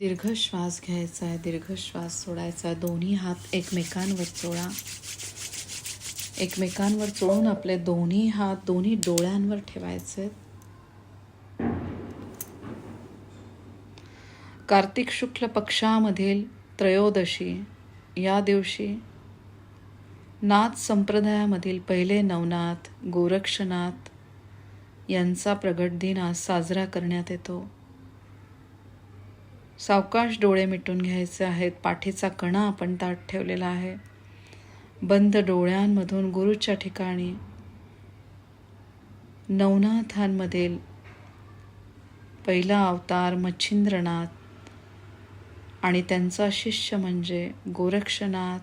दीर्घ श्वास घ्यायचा आहे दीर्घ श्वास सोडायचा आहे. दोन्ही हात एकमेकांवर चोळा एकमेकांवर चोळून आपले दोन्ही हात दोन्ही डोळ्यांवर ठेवायचे. कार्तिक शुक्ल पक्षामधील त्रयोदशी या दिवशी नाथ संप्रदायामधील पहिले नवनाथ गोरक्षनाथ यांचा प्रगट दिन आज साजरा करण्यात येतो. सावकाश डोळे मिटून घ्यायचे आहेत. पाठीचा कणा आपण ताट ठेवलेला आहे. बंद डोळ्यांमधून गुरुच्या ठिकाणी नवनाथांमधील पहिला अवतार मच्छिंद्रनाथ आणि त्यांचा शिष्य म्हणजे गोरक्षनाथ.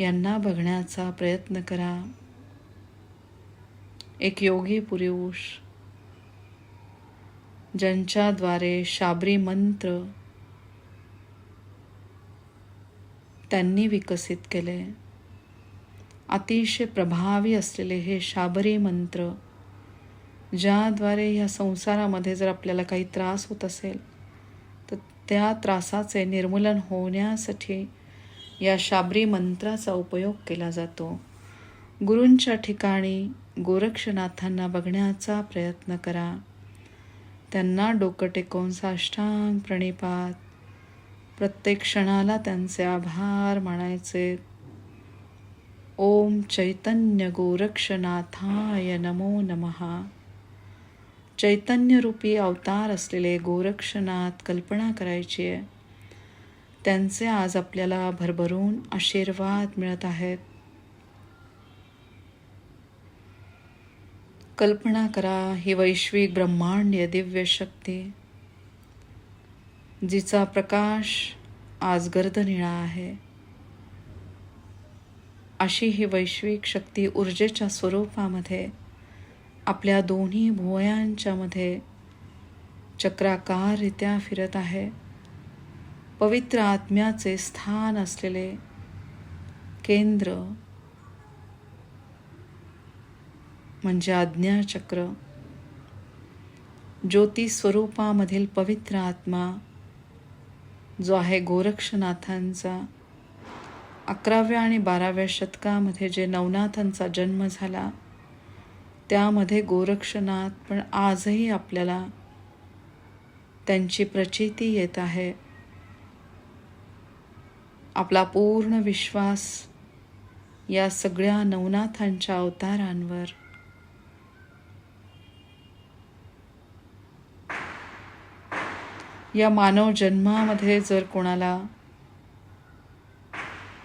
यांना बघण्याचा प्रयत्न करा. एक योगी पुरुष ज्यांच्याद्वारे शाबरी मंत्र त्यांनी विकसित केले. अतिशय प्रभावी असलेले हे शाबरी मंत्र ज्याद्वारे ह्या संसारामध्ये जर आपल्याला काही त्रास होत असेल तर त्या त्रासाचे निर्मूलन होण्यासाठी या शाबरी मंत्राचा उपयोग केला जातो. गुरूंच्या ठिकाणी गोरक्षनाथांना बघण्याचा प्रयत्न करा. त्यांना डोकं टेकवून साष्टांग प्रणिपात. प्रत्येक क्षणाला त्यांचे आभार मानायचे. ओम चैतन्य गोरक्षनाथाय नमो नमहा चैतन्यरूपी अवतार असलेले गोरक्षनाथ कल्पना करायची आहे. त्यांचे आज आपल्याला भरभरून आशीर्वाद मिळत आहेत. कल्पना करा ही वैश्विक ब्रह्मांड्य दिव्य शक्ती जिचा प्रकाश आज गर्दनिळा आहे. अशी ही वैश्विक शक्ती ऊर्जेच्या स्वरूपामध्ये आपल्या दोन्ही भुवयांच्यामध्ये चक्राकाररित्या फिरत आहे. पवित्र आत्म्याचे स्थान असलेले केंद्र म्हणजे आज्ञाचक्र ज्योती स्वरूपामधील पवित्र आत्मा जो आहे गोरक्षनाथांचा अकराव्या आणि बाराव्या शतकामध्ये जे नवनाथांचा जन्म झाला त्यामध्ये गोरक्षनाथ पण आजही आपल्याला त्यांची प्रचिती येत आहे. आपला पूर्ण विश्वास या सगळ्या नवनाथांच्या अवतारांवर. या मानव जन्मामध्ये जर कोणाला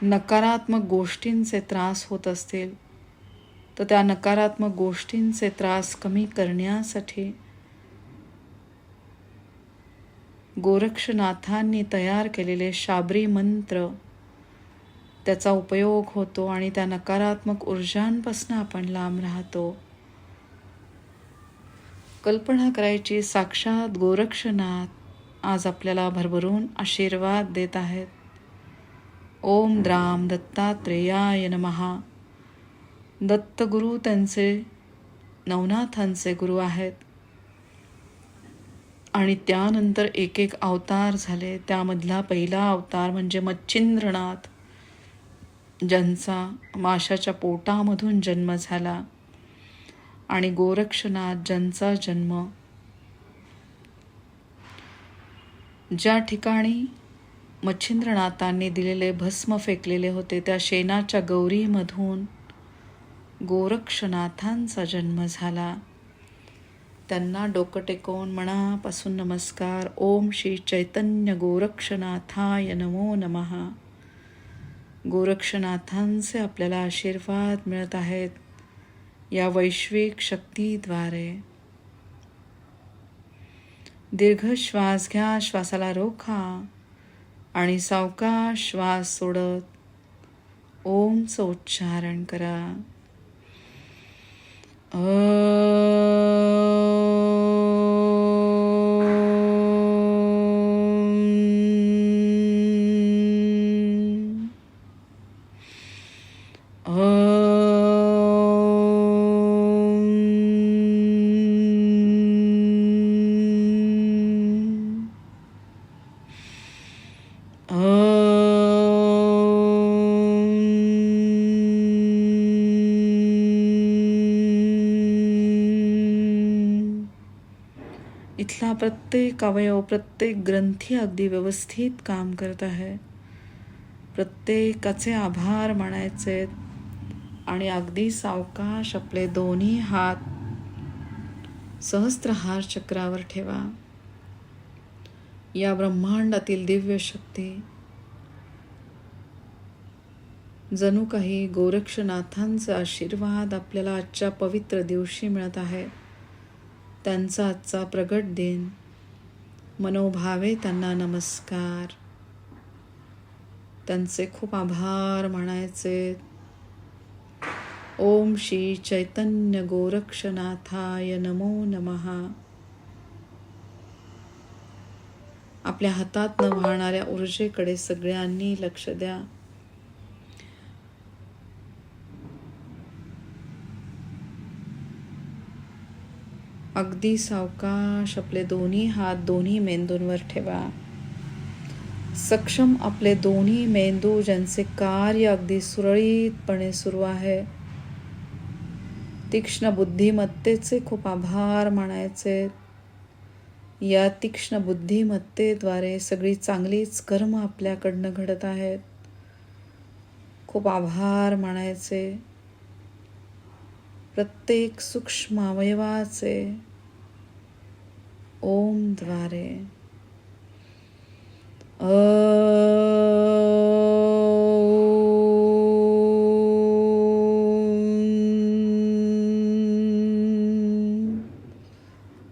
नकारात्मक गोष्टींचे त्रास होत असतील तर त्या नकारात्मक गोष्टींचे त्रास कमी करण्यासाठी गोरक्षनाथांनी तयार केलेले शाबरी मंत्र त्याचा उपयोग होतो आणि त्या नकारात्मक ऊर्जांपासून आपण लांब राहतो. कल्पना करायची साक्षात गोरक्षनाथ आज आपल्याला भरभरून आशीर्वाद देत आहेत. ओम द्राम दत्तात्रेयाय नमहा दत्तगुरु त्यांचे नवनाथांचे गुरु आहेत. आणि त्यानंतर एक एक अवतार झाले. त्यामधला पहिला अवतार म्हणजे मच्छिंद्रनाथ ज्यांचा माशाच्या पोटामधून जन्म झाला. आणि गोरक्षनाथ ज्यांचा जन्म ज्या ठिकाणी मच्छिंद्रनाथांनी दिलेले भस्म फेकलेले होते त्या शेणाच्या गौरीमधून गोरक्षनाथांचा जन्म झाला. त्यांना डोकं टेकवून मनापासून नमस्कार. ओम श्री चैतन्य गोरक्षनाथाय नमो नमहा गोरक्षनाथांचे आपल्याला आशीर्वाद मिळत आहेत या वैश्विक शक्तीद्वारे. दीर्घ श्वास घ्या श्वासाला रोखा आणि सावका श्वास सोडत ओमचं उच्चारण करा. अ प्रत्येक अवयव प्रत्येक ग्रंथी अगदी व्यवस्थित काम करत आहे. प्रत्येकाचे आभार मानायचे आणि अगदी सावकाश आपले दोन्ही हात सहस्त्रहार चक्रावर ठेवा. या ब्रह्मांडातील दिव्य शक्ती. जणू काही गोरक्षनाथांचा आशीर्वाद आपल्याला आजच्या पवित्र दिवशी मिळत आहे. त्यांचा आजचा प्रगट दिन. मनोभावे त्यांना नमस्कार. त्यांचे खूप आभार म्हणायचे ओम श्री चैतन्य गोरक्षनाथाय नमो नमहा आपल्या हातात न वाहणाऱ्या ऊर्जेकडे सगळ्यांनी लक्ष द्या. अगदी सावकाश आपले दोन्ही हात दोन्ही मेंदूंवर ठेवा. सक्षम आपले दोन्ही मेंदू ज्यांचे कार्य अगदी सुरळीतपणे सुरू आहे. तीक्ष्ण बुद्धिमत्तेचे खूप आभार मानायचे. या तीक्ष्ण बुद्धिमत्तेद्वारे सगळी चांगलीच कर्म आपल्याकडनं घडत आहेत. खूप आभार मानायचे. प्रत्येक सूक्ष्म अवयवाचे. ओमद्वारे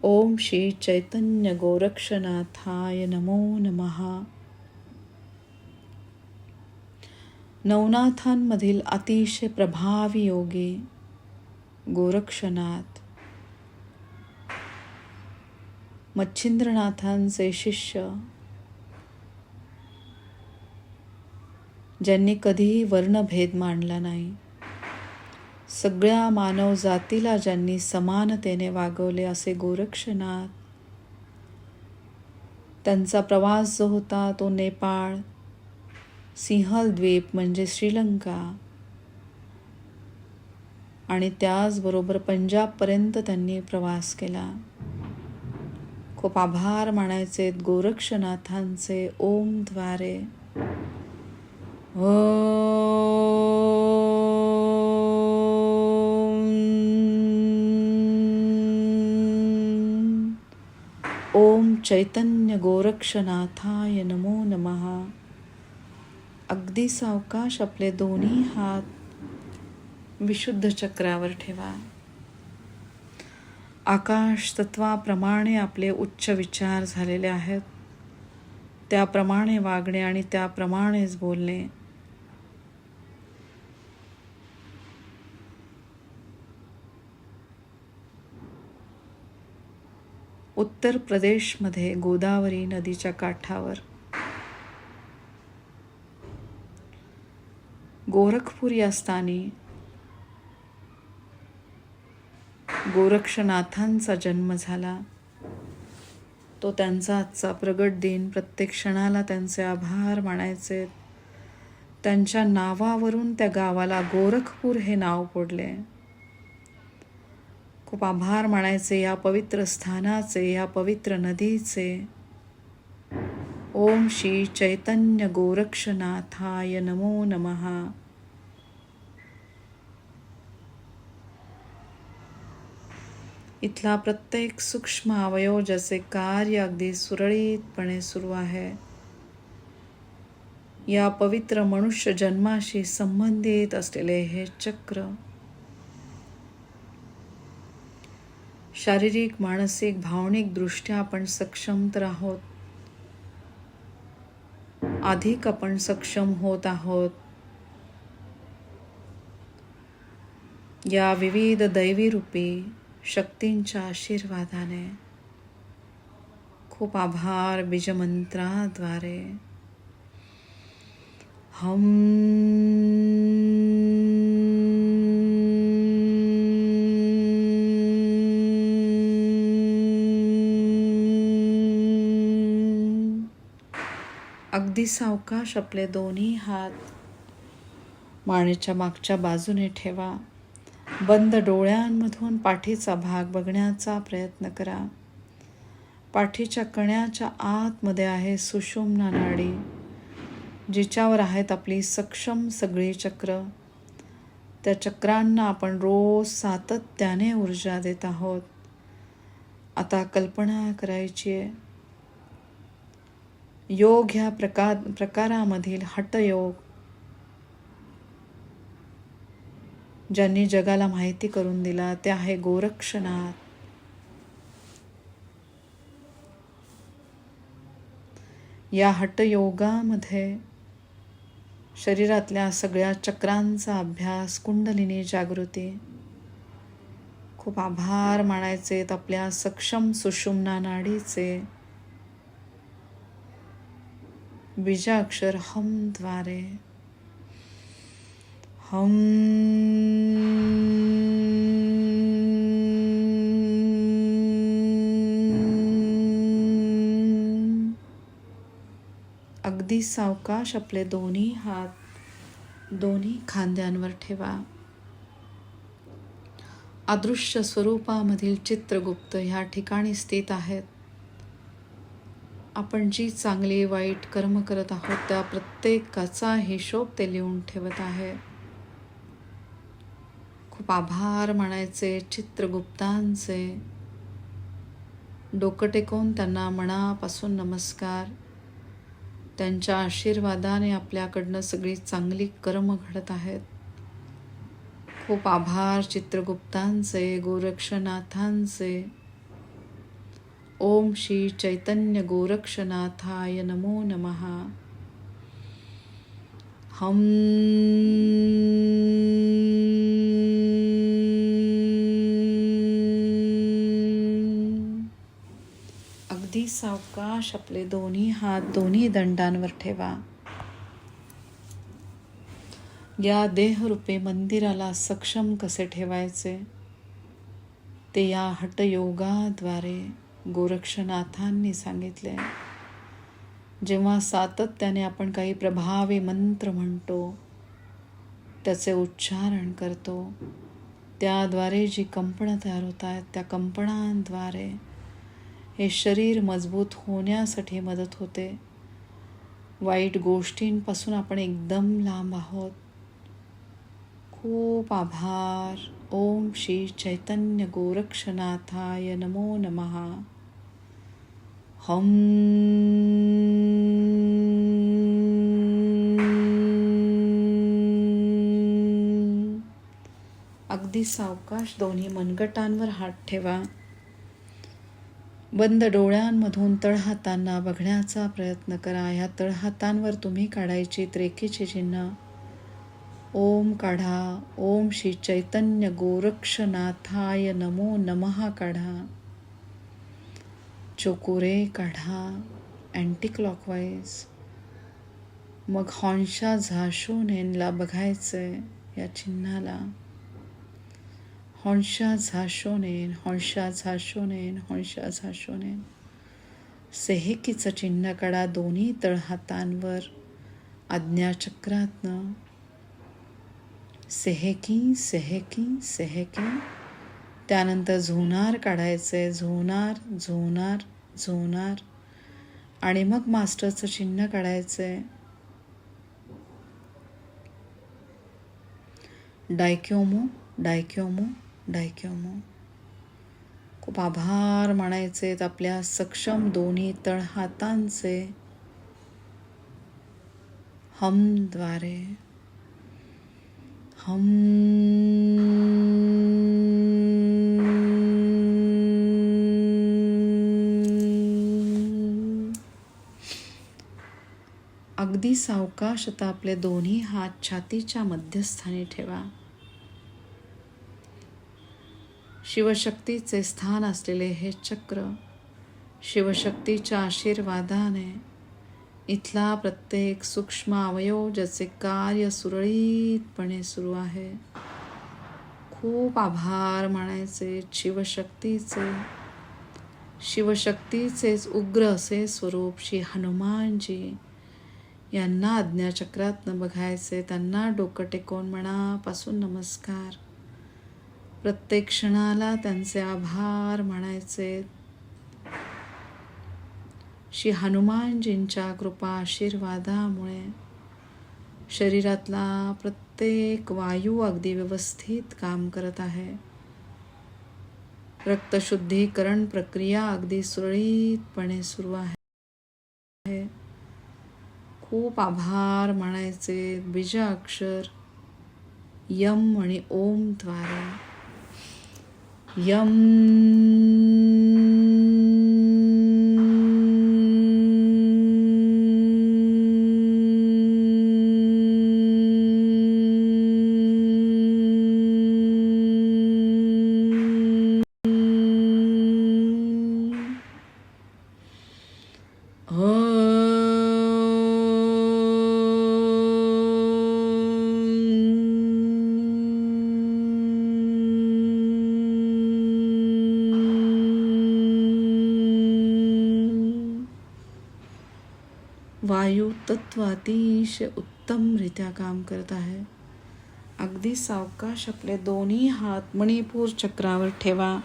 ओम श्री चैतन्य गोरक्षनाथाय नमो नमः. नवनाथांमधील अतिशय प्रभावी योगी गोरक्षनाथ. मच्छिंद्रनाथांचे शिष्य. ज्यांनी कधीही वर्णभेद मांडला नाही. सगळ्या मानव जातीला ज्यांनी समानतेने वागवले असे गोरक्षनाथ. त्यांचा प्रवास जो होता तो नेपाळ सिंहल द्वीप म्हणजे श्रीलंका. आणि त्याचबरोबर पंजाबपर्यंत त्यांनी प्रवास केला. खूप आभार मानायचे गोरक्षनाथांचे. ओमद्वारे ओम चैतन्य गोरक्षनाथाय नमो नमः. अगदी सावकाश आपले दोन्ही हात विशुद्ध चक्रावर ठेवा. आकाश तत्वाप्रमाणे आपले उच्च विचार झालेले आहेत. त्याप्रमाणे वागणे आणि त्याप्रमाणेच बोलणे. उत्तर प्रदेशमध्ये गोदावरी नदीच्या काठावर. गोरखपूर या स्थानी गोरक्षनाथांचा जन्म झाला. तो त्यांचा आजचा प्रगट दिन प्रत्येक क्षणाला त्यांचे आभार मानायचे. त्यांच्या नावावरून त्या गावाला गोरखपूर हे नाव पडले. खूप आभार मानायचे या पवित्र स्थानाचे या पवित्र नदीचे. ओम श्री चैतन्य गोरक्षनाथाय नमो नमहा इथला प्रत्येक सूक्ष्म अवयव ज्याचे कार्य अगदी सुरळीतपणे सुरू आहे. या पवित्र मनुष्य जन्माशी संबंधित असलेले हे चक्र शारीरिक मानसिक भावनिक दृष्ट्या आपण सक्षम तर आहोत. अधिक आपण सक्षम होत आहोत. या विविध दैवी रूपी शक्तींच्या आशीर्वादाने. खूप आभार बीजमंत्राद्वारे. हम अगदी सावकाश आपले दोन्ही हात मानेच्या मागच्या बाजूने ठेवा. बंद डोळ्यांमधून पाठीचा भाग बघण्याचा प्रयत्न करा. पाठीच्या कण्याच्या आतमध्ये आहे सुषुम्ना नाडी जिच्यावर आहेत आपली सक्षम सगळी चक्र. त्या चक्रांना आपण रोज सातत्याने ऊर्जा देत आहोत. आता कल्पना करायची आहे. योग ह्या प्रकार प्रकारामधील हटयोग ज्यांनी जगाला माहिती करून दिला ते आहे गोरक्षनाथ. या हटयोगामध्ये शरीरातल्या सगळ्या चक्रांचा अभ्यास कुंडलिनी जागृती. खूप आभार मानायचे आपल्या सक्षम सुषुम्ना नाडीचे. बीजाक्षर हमद्वारे. हम अगदी सावकाश आपले दोन्ही हात दोन्ही खांद्यांवर ठेवा. अदृश्य स्वरूपामधील चित्रगुप्त ह्या ठिकाणी स्थित आहेत. आपण जी चांगली वाईट कर्म करत आहोत त्या प्रत्येकाचा हिशोब ते लिहून ठेवत आहे. खूप आभार मानायचे चित्रगुप्तांचे. डोकं टेकवून त्यांना मनापासून नमस्कार. त्यांच्या आशीर्वादाने आपल्याकडनं सगळी चांगली कर्म घडत आहेत. खूप आभार चित्रगुप्तांचे गोरक्षनाथांचे. ओम श्री चैतन्य गोरक्षनाथाय नमो नमहा हम अगदी सावकाश आपले दोन्ही हात दोन्ही दंडांवर ठेवा. या देहरूपे मंदिराला सक्षम कसे ठेवायचे? ते या हटयोगाद्वारे गोरक्षनाथांनी सांगितले. जेव्हा सातत्याने आपण काही प्रभावी मंत्र म्हणतो त्याचे उच्चारण करतो त्याद्वारे जी कंपनं तयार होत आहेत त्या कंपनांद्वारे हे शरीर मजबूत होण्यासाठी मदत होते. वाईट गोष्टींपासून आपण एकदम लांब आहोत. खूप आभार. ओम श्री चैतन्य गोरक्षनाथाय नमो नमहा हम. अगदी सावकाश दोन्ही मनगटांवर हात ठेवा. बंद डोळ्यांमधून तळहातांना बघण्याचा प्रयत्न करा. ह्या तळहातांवर तुम्ही काढायची त्रेकीची चिन्ह. ओम काढा. ओम श्री चैतन्य गोरक्षनाथाय नमो नमहा काढा. चोकोरे काढा. अँटी क्लॉकवाईज मग हॉन्शा बघायचं आहे या चिन्हाला. हॉन्शा झाशोनेन हॉन्शा झाशोनेन हॉन्शा झाशोनेन सेहेकीचं चिन्ह काढा दोन्ही तळहातांवर आज्ञाचक्रातनं सेहेकी सेहेकी सेहेकी त्यानंतर झोनार काढायचे झोनार झोनार झोनार आणि मग मास्टरचं चिन्ह काढायचंय डायक्योमो डायक्योमो डायक्योमो. खूप आभार मानायचे आपल्या सक्षम दोन्ही तळहातांचे हमद्वारे. हम अगदी सावकाश आता आपले दोन्ही हात छातीच्या मध्यस्थानी ठेवा. शिवशक्तीचे स्थान असलेले हे चक्र शिवशक्तीच्या आशीर्वादाने इथला प्रत्येक सूक्ष्म अवयव ज्याचे कार्य सुरळीतपणे सुरू आहे. खूप आभार मानायचे शिवशक्तीचे. शिवशक्तीचेच उग्र असे स्वरूप श्री हनुमानजी यांना आज्ञाचक्रातनं बघायचे त्यांना डोकं टेकवून मनापासून नमस्कार. प्रत्येक क्षणाला त्यांचे आभार म्हणायचे श्री हनुमानजींच्या कृपा आशीर्वादामुळे शरीरातला प्रत्येक वायू अगदी व्यवस्थित काम करत आहे. रक्तशुद्धीकरण प्रक्रिया अगदी सुरळीतपणे सुरू आहे. खूप आभार म्हणायचे बीजाक्षर यम आणि ओम द्वारा. यम तत्व अतिशय उत्तमरित्या काम करत आहे. अगदी सावकाश आपले दोन्ही हात मणिपूर चक्रावर ठेवा.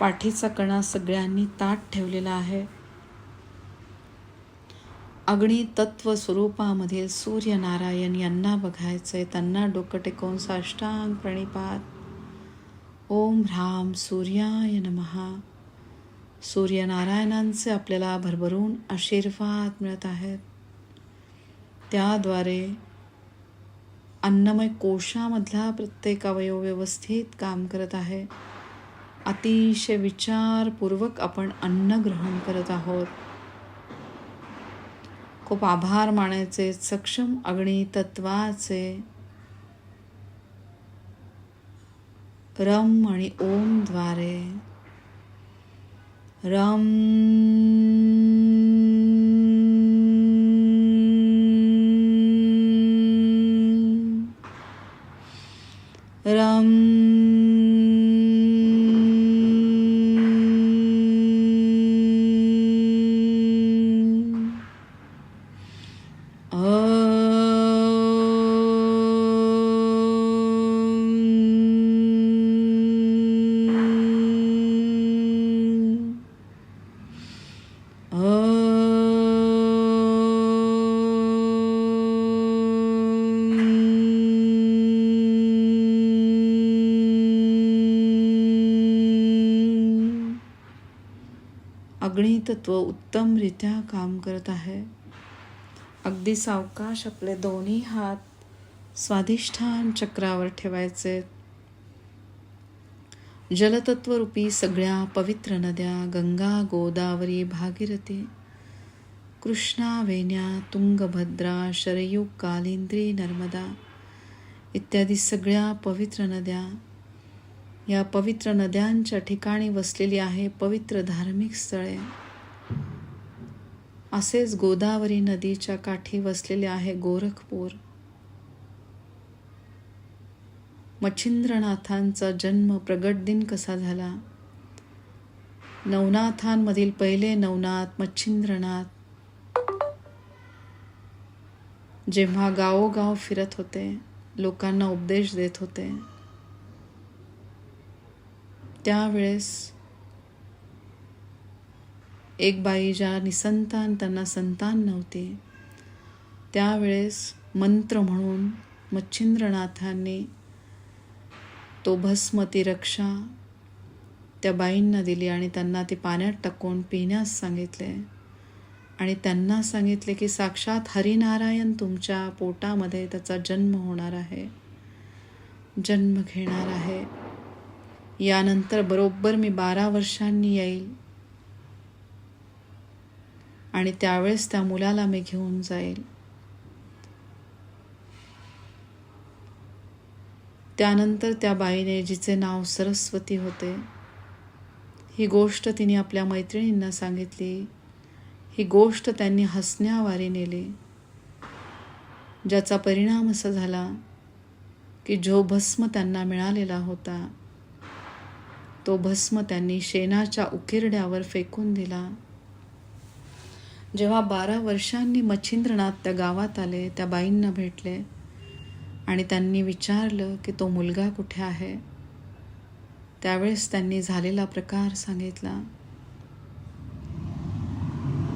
पाठीचा कणा सगळ्यांनी ताट ठेवलेला आहे. अग्नी तत्व स्वरूपामधील सूर्यनारायण यांना बघायचंय. त्यांना डोकं टेकवून साष्टांग प्रणिपात. ओम ह्राम सूर्याय नमहा सूर्यनारायणांचे आपल्याला भरभरून आशीर्वाद मिळत आहेत. त्याद्वारे अन्नमय कोशामधला प्रत्येक अवयव व्यवस्थित काम करत आहे. अतिशय विचारपूर्वक आपण अन्न ग्रहण करत आहोत. खूप आभार मानायचे सक्षम अग्नी तत्वाचे रम आणि ओमद्वारे. रम. रम अग्नितत्व उत्तमरित्या काम करत आहे. अगदी सावकाश आपले दोन्ही हात स्वाधिष्ठान चक्रावर ठेवायचे. जलतत्वरूपी सगळ्या पवित्र नद्या गंगा गोदावरी भागीरथी कृष्णा वेण्या तुंगभद्रा शरयू कालिंद्री नर्मदा इत्यादी सगळ्या पवित्र नद्या या पवित्र नद्यांच्या ठिकाणी वसलेली आहे पवित्र धार्मिक स्थळे. असेच गोदावरी नदीच्या काठी वसलेले आहे गोरखपूर. मच्छिंद्रनाथांचा जन्म प्रगट दिन कसा झाला? नवनाथांमधील पहिले नवनाथ मच्छिंद्रनाथ. जेव्हा गावोगाव फिरत होते लोकांना उपदेश देत होते. त्यावेळेस एक बाई ज्या निसंतान त्यांना संतान नव्हते त्यावेळेस मंत्र म्हणून मच्छिंद्रनाथांनी तो भस्म ती रक्षा त्या बाईंना दिली आणि त्यांना ती पाण्यात टाकून पिण्यास सांगितले. आणि त्यांना सांगितले की साक्षात हरिनारायण तुमच्या पोटामध्ये त्याचा जन्म होणार आहे. जन्म घेणार आहे. यानंतर बरोबर मी बारा वर्षांनी येईल. आणि त्यावेळेस त्या मुलाला मी घेऊन जाईल. त्यानंतर त्या बाईने जिचे नाव सरस्वती होते ही गोष्ट तिने आपल्या मैत्रिणींना सांगितली. ही गोष्ट त्यांनी हसण्यावारी नेली. ज्याचा परिणाम असा झाला की जो भस्म त्यांना मिळालेला होता तो भस्म त्यांनी शेणाच्या उकिरड्यावर फेकून दिला. जेव्हा बारा वर्षांनी मच्छिंद्रनाथ त्या गावात आले त्या बाईंना भेटले आणि त्यांनी विचारलं की तो मुलगा कुठे आहे? त्यावेळेस त्यांनी झालेला प्रकार सांगितला.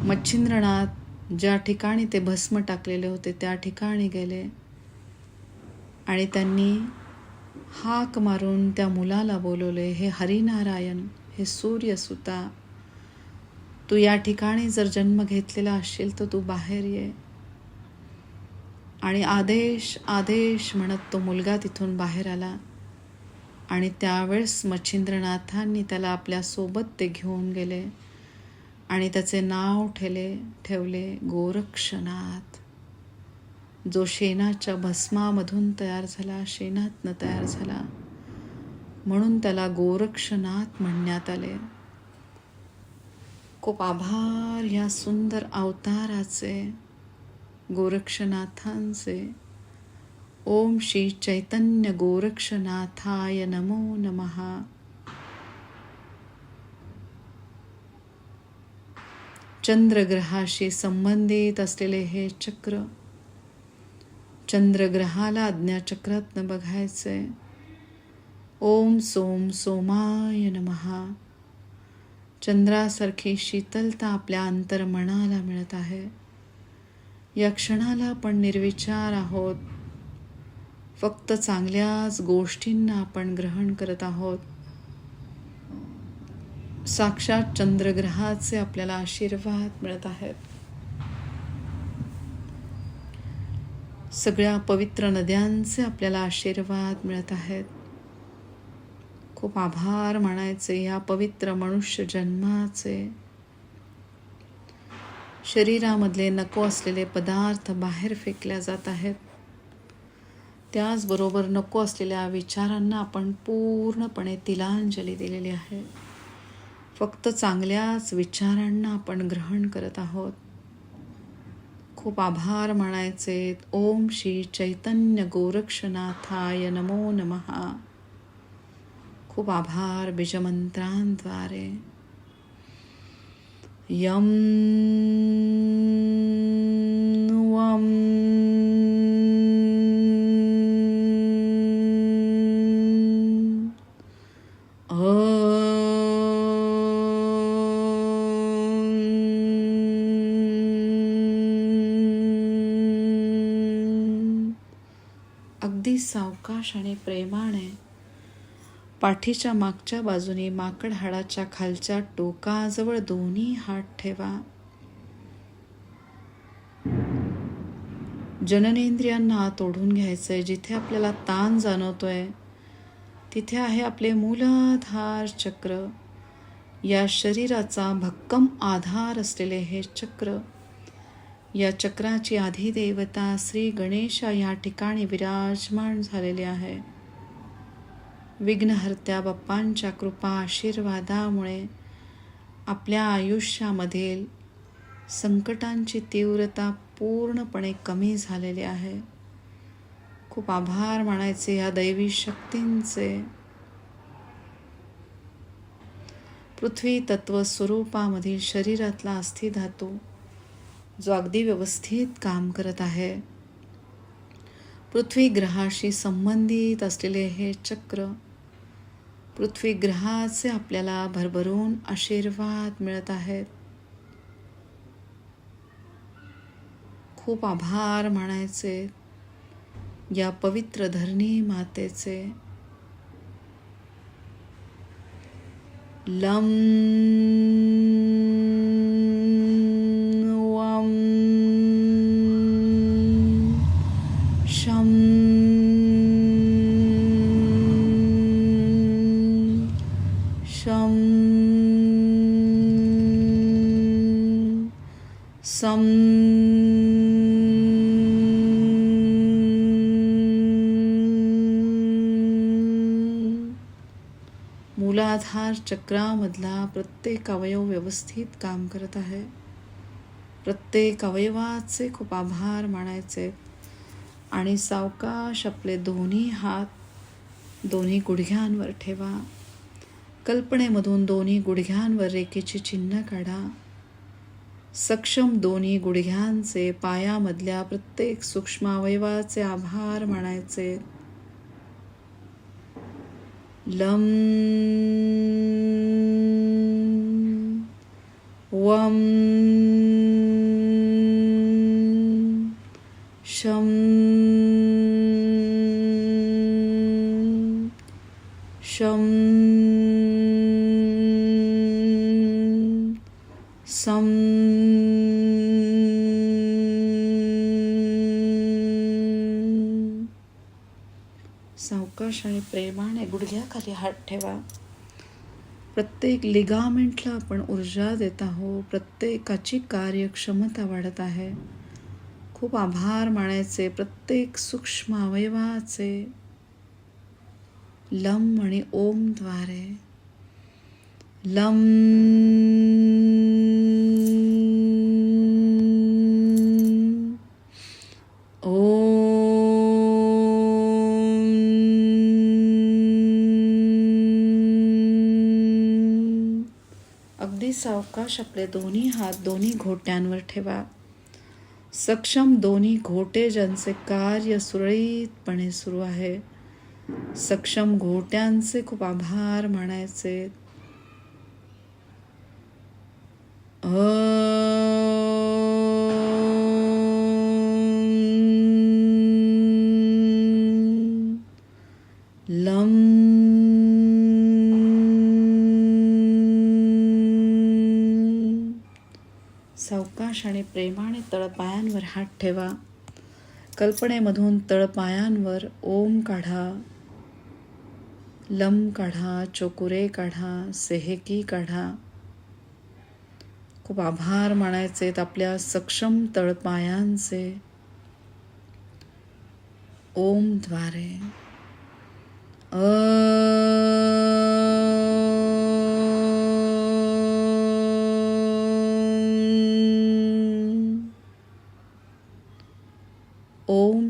मच्छिंद्रनाथ ज्या ठिकाणी ते भस्म टाकलेले होते त्या ठिकाणी गेले आणि त्यांनी हाक मारून त्या मुलाला बोलवले हे हरिनारायण हे सूर्यसुता तू या ठिकाणी जर जन्म घेतलेला असशील तर तू बाहेर ये. आणि आदेश आदेश म्हणत तो मुलगा तिथून बाहेर आला. आणि त्यावेळेस मच्छिंद्रनाथांनी त्याला आपल्यासोबत ते घेऊन गेले. आणि त्याचे नाव ठेले ठेवले गोरक्षनाथ. जो शेणाच्या भस्मामधून तयार झाला शेणातनं तयार झाला. म्हणून त्याला गोरक्षनाथ म्हणण्यात आले. खूप आभार ह्या सुंदर अवताराचे गोरक्षनाथांचे. ओम श्री चैतन्य गोरक्षनाथाय नमो नमहा चंद्रग्रहाशी संबंधित असलेले हे चक्र चंद्रग्रहाला आज्ञाचक्रातनं बघायचे ओम सोम सोमाय नमहा चंद्रासारखी शीतलता आपल्या अंतर्मनाला मिळत आहे. या क्षणाला आपण निर्विचार आहोत. फक्त चांगल्याच गोष्टींना आपण ग्रहण करत आहोत. साक्षात चंद्रग्रहाचे आपल्याला आशीर्वाद मिळत आहेत. सगळ्या पवित्र नद्यांचे आपल्याला आशीर्वाद मिळत आहेत. खूप आभार मानायचे या पवित्र मनुष्य जन्माचे. शरीरामधले नको असलेले पदार्थ बाहेर फेकल्या जात आहेत. त्याचबरोबर नको असलेल्या विचारांना आपण पूर्णपणे तिलांजली दिलेली आहे. फक्त चांगल्याच विचारांना आपण ग्रहण करत आहोत. खूप आभार म्हणायचे. ओम श्री चैतन्य गोरक्षनाथाय नमो नमहा खूप आभार बीजमंत्रांद्वारे यम सावकाश आणि प्रेमाने पाठीच्या मागच्या बाजूने माकड हाडाच्या खालच्या टोकाजवळ दोन्ही हात ठेवा. जननेंद्रियांना आत ओढून घ्यायचंय. जिथे आपल्याला ताण जाणवतोय तिथे आहे आपले मूलाधार चक्र. या शरीराचा भक्कम आधार असलेले हे चक्र. या चक्राची आधिदेवता श्री गणेशा या ठिकाणी विराजमान झालेले आहे. विघ्नहर्त्या बाप्पांच्या कृपा आशीर्वादामुळे आपल्या आयुष्यामधील संकटांची तीव्रता पूर्णपणे कमी झालेली आहे. खूप आभार मानायचे या दैवी शक्तींचे. पृथ्वी तत्व स्वरूपामधील शरीरातला अस्थिधातू जो अगदी व्यवस्थित काम करत आहे. पृथ्वी ग्रहाशी संबंधित असलेले हे चक्र पृथ्वी ग्रहाचे आपल्याला भरभरून आशीर्वाद मिळत आहेत. खूप आभार मानायचे या पवित्र धरणी मातेचे. लम शं सं मूलाधार चक्रामधला प्रत्येक अवयव व्यवस्थित काम करत आहे. प्रत्येक अवयवाचे खूप आभार मानायचे. आणि सावकाश आपले दोन्ही हात दोन्ही गुडघ्यांवर ठेवा. कल्पनेमधून दोन्ही गुडघ्यांवर रेखेचे चिन्ह काढा. सक्षम दोन्ही गुडघ्यांचे पायामधल्या प्रत्येक सूक्ष्मावयवाचे आभार मानायचे. लं वं शं शं सं सावकाश आणि प्रेमाने गुडघ्याखाली हात ठेवा. प्रत्येक लिगामेंटला आपण ऊर्जा देत आहो प्रत्येकाची कार्यक्षमता वाढत आहे. खूप आभार मानायचे. प्रत्येक सूक्ष्म अवयवाचे लम आणि ओमद्वारे लम सावकाश आपले दोन्ही हात दोन्ही घोट्यांवर ठेवा सक्षम दोन्ही घोटे ज्यांचे कार्य सुरळीतपणे सुरू आहे सक्षम घोट्यांचे खूप आभार मानायचे अं. आणि प्रेमाने तळपायांवर हात ठेवा. कल्पनेमधून तळपायांवर ओम काढा. लम काढा चोकुरे काढा सेहेकी काढा. खूप आभार मानायचेत आपल्या सक्षम तळपायांचे. ओमद्वारे अ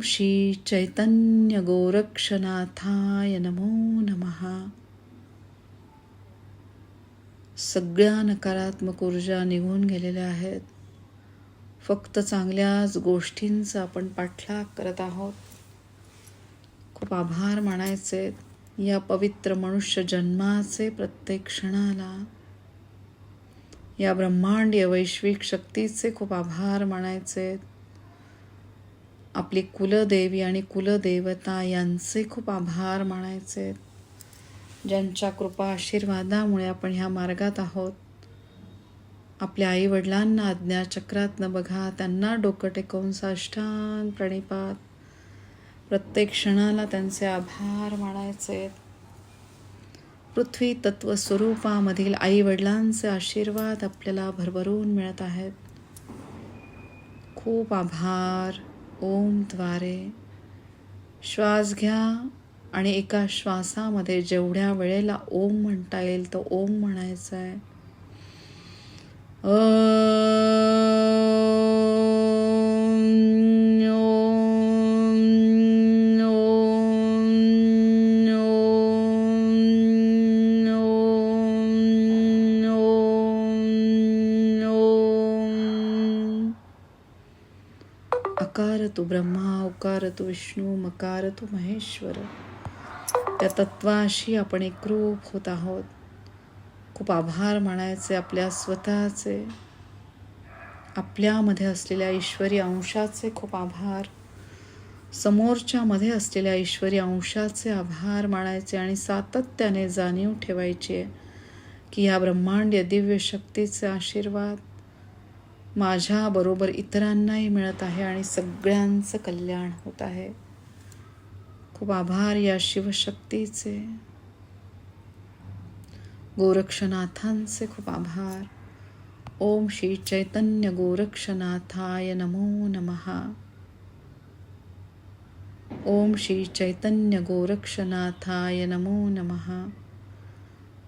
श्री चैतन्य गोरक्षनाथाय नमो नमः. सगळ्या नकारात्मक ऊर्जा निघून गेलेल्या आहेत. फक्त चांगल्याच गोष्टींचा आपण पाठलाग करत आहोत. खूप आभार मानायचे या पवित्र मनुष्य जन्माचे प्रत्येक क्षणाला. या ब्रह्मांडीय वैश्विक शक्तीचे खूप आभार मानायचे आपली कुलदेवी आणि कुलदेवता यांचे खूप आभार मानायचे. ज्यांच्या कृपा आशीर्वादामुळे आपण ह्या मार्गात आहोत. आपल्या आईवडिलांना अज्ञाचक्रातनं बघा त्यांना डोकं टेकवून साष्टांग प्रणिपात. प्रत्येक क्षणाला त्यांचे आभार मानायचे. आहेत पृथ्वी तत्व स्वरूपामधील आईवडिलांचे आशीर्वाद आपल्याला भरभरून मिळत आहेत. खूप आभार. ओमद्वारे श्वास घ्या आणि एका श्वासामध्ये जेवढ्या वेळेला ओम म्हणता येईल तो ओम म्हणायचा आहे तू ब्रह्मा उकार तू विष्णू मकार तू महेश्वर। त्या तत्वाशी आपण एकरूप होत आहोत. खूप आभार मानायचे आपल्या स्वतःचे. आपल्यामध्ये असलेल्या ईश्वरी अंशाचे खूप आभार. समोरच्यामध्ये असलेल्या ईश्वरी अंशाचे आभार मानायचे आणि सातत्याने जाणीव ठेवायची आहे की ह्या ब्रह्मांड दिव्य शक्तीचे आशीर्वाद माझ्याबरोबर इतरांनाही मिळत आहे आणि सगळ्यांचं कल्याण होत आहे. खूप आभार या शिवशक्तीचे. गोरक्षनाथांचे खूप आभार. ओम श्री चैतन्य गोरक्षनाथाय नमो नमः. ओम श्री चैतन्य गोरक्षनाथाय नमो नमः.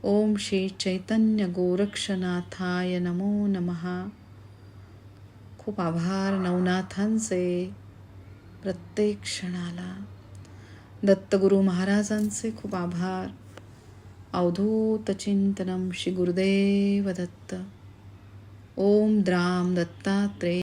ओम श्री चैतन्य गोरक्षनाथाय नमो नमः. खूप आभार नवनाथांचे प्रत्येक क्षणाला. दत्तगुरु महाराजांचे खूप आभार. अवधूत चिंतनम श्री गुरुदेव दत्त. ओम द्राम दत्तात्रेय